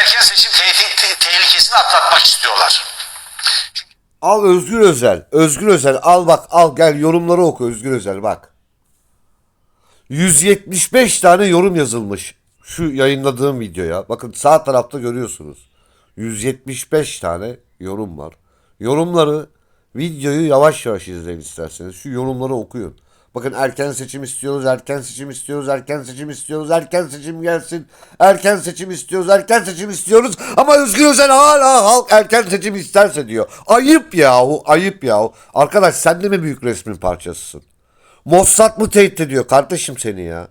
erken seçim tehlikesini atlatmak istiyorlar. Al Özgür Özel. Özgür Özel al bak al gel yorumları oku Özgür Özel bak. 175 tane yorum yazılmış şu yayınladığım videoya. Bakın sağ tarafta görüyorsunuz. 175 tane yorum var. Yorumları videoyu yavaş yavaş izleyin isterseniz. Şu yorumları okuyun. Bakın erken seçim istiyoruz, erken seçim istiyoruz, erken seçim istiyoruz, erken seçim gelsin, erken seçim istiyoruz, erken seçim istiyoruz ama Özgür Özel hala halk erken seçim isterse diyor. Ayıp yahu, ayıp yahu. Arkadaş sen de mi büyük resmin parçasısın? Mossad mı tehdit ediyor kardeşim seni ya?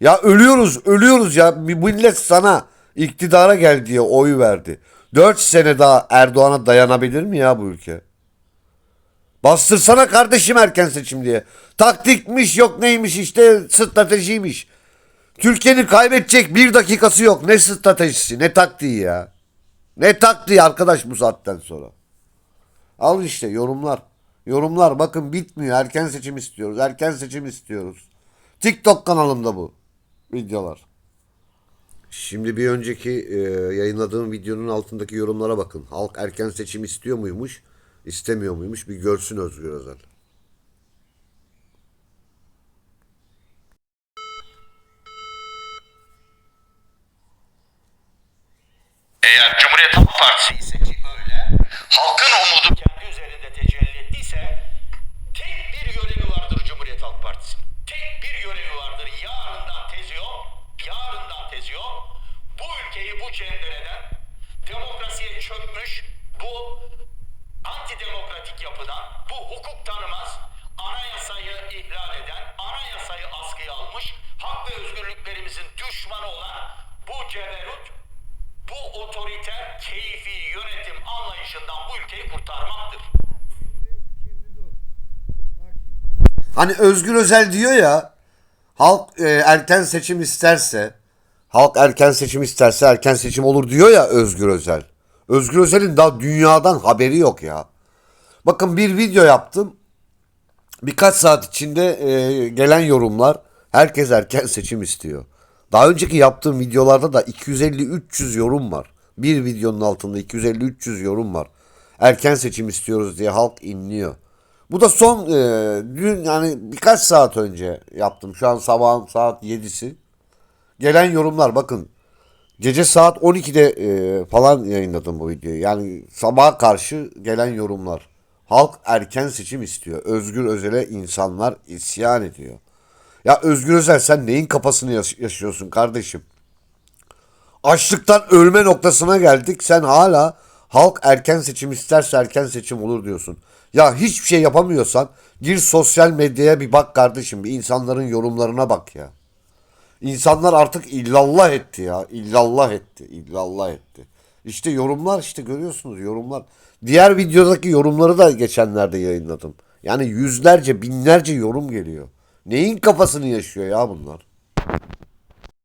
Ya ölüyoruz, ölüyoruz ya. Millet sana iktidara gel diye oy verdi. 4 sene daha Erdoğan'a dayanabilir mi ya bu ülke? Bastırsana kardeşim erken seçim diye. Taktikmiş yok neymiş işte stratejiymiş. Türkiye'nin kaybedecek bir dakikası yok. Ne stratejisi ne taktiği ya. Ne taktiği arkadaş bu saatten sonra. Al işte yorumlar. Yorumlar bakın bitmiyor. Erken seçim istiyoruz. Erken seçim istiyoruz. TikTok kanalımda bu videolar. Şimdi bir önceki e, yayınladığım videonun altındaki yorumlara bakın. Halk erken seçim istiyor muymuş, istemiyor muymuş bir görsün Özgür Özel. Eğer Cumhuriyet Halk Partisi ise ki öyle, halkın umudu kendi üzerinde tecelli ettiyse tek bir görevi vardır Cumhuriyet Halk Partisi'nin. Tek bir görevi vardır. Yarından tezi yok, yarından tezi yok. Bu ülkeyi bu cendereden demokrasiye çökmüş bu antidemokratik yapıdan, bu hukuk tanımaz, anayasayı ihlal eden, anayasayı askıya almış, hak ve özgürlüklerimizin düşmanı olan bu ceberut, bu otoriter, keyfi yönetim anlayışından bu ülkeyi kurtarmaktır. Hani Özgür Özel diyor ya halk e, erken seçim isterse halk erken seçim isterse erken seçim olur diyor ya Özgür Özel. Özgür Özel'in daha dünyadan haberi yok ya. Bakın bir video yaptım. Birkaç saat içinde e, gelen yorumlar herkes erken seçim istiyor. Daha önceki yaptığım videolarda da 250-300 yorum var. Bir videonun altında 250-300 yorum var. Erken seçim istiyoruz diye halk inliyor. Bu da son e, dün yani birkaç saat önce yaptım. Şu an sabahın saat 7'si. Gelen yorumlar bakın. Gece saat 12'de e, falan yayınladım bu videoyu. Yani sabaha karşı gelen yorumlar. Halk erken seçim istiyor. Özgür Özel'e insanlar isyan ediyor. Ya Özgür Özel sen neyin kafasını yaş- yaşıyorsun kardeşim? Açlıktan ölme noktasına geldik. Sen hala halk erken seçim isterse erken seçim olur diyorsun. Ya hiçbir şey yapamıyorsan gir sosyal medyaya bir bak kardeşim. Bir insanların yorumlarına bak ya. İnsanlar artık illallah etti ya. İllallah etti. İllallah etti. İşte yorumlar işte görüyorsunuz yorumlar. Diğer videodaki yorumları da geçenlerde yayınladım. Yani yüzlerce binlerce yorum geliyor. Neyin kafasını yaşıyor ya bunlar?